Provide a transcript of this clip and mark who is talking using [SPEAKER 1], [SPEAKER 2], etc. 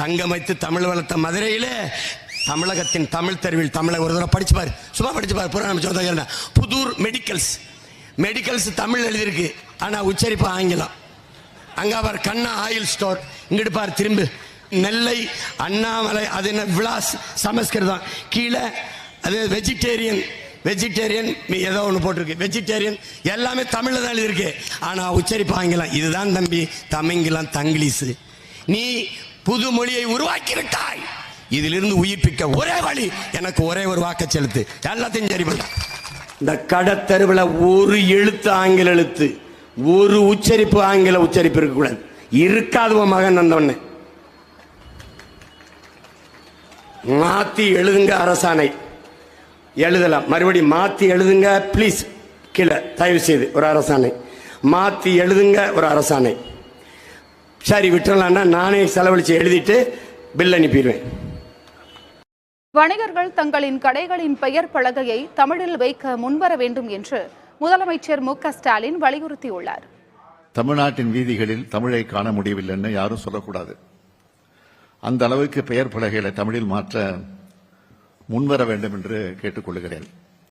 [SPEAKER 1] சங்கமைத்து தமிழ் வளர்த்த மதுரையில் தமிழகத்தின் தமிழ் தெருவில் தமிழக ஒரு தடவை படிச்சுப்பார் சும்மா படிச்சுப்பார் புராணம் சொந்த புதூர் மெடிக்கல்ஸ் மெடிக்கல்ஸ் தமிழ் எழுதியிருக்கு ஆனால் உச்சரிப்பு ஆங்கிலம் அங்கே பார் கண்ணா ஆயில் ஸ்டோர் இங்கிட்டு பார் திரும்பு நெல்லை அண்ணாமலை அது என்ன விலாஸ் சமஸ்கிருதம் கீழே அது வெஜிடேரியன் வெஜிடேரியன் ஏதோ ஒன்று போட்டிருக்கு வெஜிடேரியன் எல்லாமே தமிழில் தான் எழுதியிருக்கு ஆனால் உச்சரிப்பு ஆங்கிலம் இதுதான் தம்பி தமிங்கிலம் தங்கிலீஸு நீ புது மொழியை உருவாக்கிவிட்டாய் இதிலிருந்து உயிர்ப்பிக்க ஒரே வழி எனக்கு ஒரே ஒரு வாக்க செலுத்து எல்லாத்தையும் சரி பண்ண இந்த கடத்தருவில் ஒரு எழுத்து ஆங்கில எழுத்து ஒரு உச்சரிப்பு ஆங்கில உச்சரிப்பு இருக்கக்கூடாது இருக்காது உன் மகன் வந்தவொடனே மாத்தி எழுதுங்க அரசாணை எழுதலாம் மறுபடி மாத்தி எழுதுங்க ப்ளீஸ் கீழே தயவு செய்து ஒரு அரசாணை மாத்தி எழுதுங்க ஒரு அரசாணை சரி விட்டுறலாம்னா நானே செலவழித்து எழுதிட்டு பில் அனுப்பிடுவேன்
[SPEAKER 2] வணிகர்கள் தங்களின் கடைகளின் பெயர் பலகையை தமிழில் வைக்க முன்வர வேண்டும் என்று முதலமைச்சர் மு ஸ்டாலின் வலியுறுத்தியுள்ளார்
[SPEAKER 3] தமிழ்நாட்டின் வீதிகளில் தமிழை காண முடியவில்லைன்னு யாரும் சொல்லக்கூடாது அந்த அளவுக்கு பெயர் பலகைகளை தமிழில் மாற்ற முன்வர வேண்டும் என்று கேட்டுக்கொள்கிறேன்